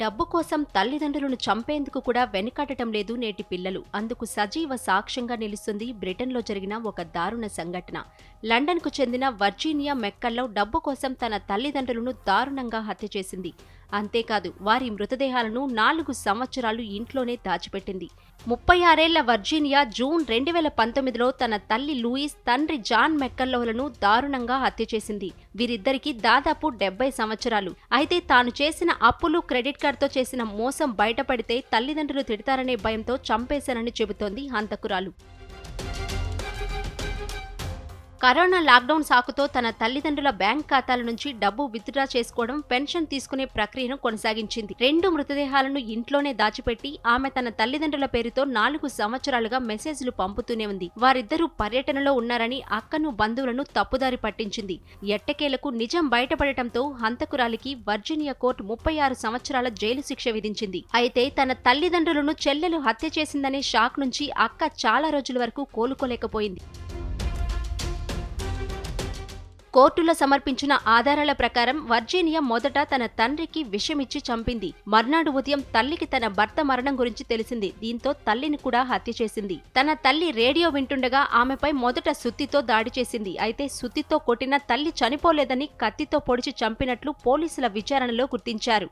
డబ్బు కోసం తల్లిదండ్రులను చంపేందుకు కూడా వెనుకాడటం లేదు నేటి పిల్లలు. అందుకు సజీవ సాక్ష్యంగా నిలుస్తుంది బ్రిటన్లో జరిగిన ఒక దారుణ సంఘటన. లండన్కు చెందిన వర్జీనియా మెక్కల్లో డబ్బు కోసం తన తల్లిదండ్రులను దారుణంగా హత్య చేసింది. అంతేకాదు వారి మృతదేహాలను నాలుగు సంవత్సరాలు ఇంట్లోనే దాచిపెట్టింది. ముప్పై ఆరేళ్ళ వర్జీనియా జూన్ రెండు వేల పంతొమ్మిదిలో తన తల్లి లూయిస్ తండ్రి జాన్ మెక్కల్లోలను దారుణంగా హత్య చేసింది. వీరిద్దరికీ దాదాపు డెబ్బై సంవత్సరాలు. అయితే తాను చేసిన అప్పులు క్రెడిట్ కార్డుతో చేసిన మోసం బయటపడితే తల్లిదండ్రులు తిడతారనే భయంతో చంపేశానని చెబుతోంది హంతకురాలు. కరోనా లాక్డౌన్ సాకుతో తన తల్లిదండ్రుల బ్యాంక్ ఖాతాల నుంచి డబ్బు విత్డ్రా చేసుకోవడం పెన్షన్ తీసుకునే ప్రక్రియను కొనసాగించింది. రెండు మృతదేహాలను ఇంట్లోనే దాచిపెట్టి ఆమె తన తల్లిదండ్రుల పేరుతో నాలుగు సంవత్సరాలుగా మెసేజ్లు పంపుతూనే ఉంది. వారిద్దరూ పర్యటనలో ఉన్నారని అక్కను బంధువులను తప్పుదారి పట్టించింది. ఎట్టకేలకు నిజం బయటపడటంతో హంతకురాలికి వర్జీనియా కోర్టు ముప్పై ఆరు సంవత్సరాల జైలు శిక్ష విధించింది. అయితే తన తల్లిదండ్రులను చెల్లెలు హత్య చేసిందనే షాక్ నుంచి అక్క చాలా రోజుల వరకు కోలుకోలేకపోయింది. కోర్టులో సమర్పించిన ఆధారాల ప్రకారం వర్జీనియా మొదట తన తండ్రికి విషమిచ్చి చంపింది. మర్నాడు ఉదయం తల్లికి తన భర్త మరణం గురించి తెలిసింది. దీంతో తల్లిని కూడా హత్య చేసింది. తన తల్లి రేడియో వింటుండగా ఆమెపై మొదట సుత్తితో దాడి చేసింది. అయితే సుత్తితో కొట్టిన తల్లి చనిపోలేదని కత్తితో పొడిచి చంపినట్లు పోలీసుల విచారణలో గుర్తించారు.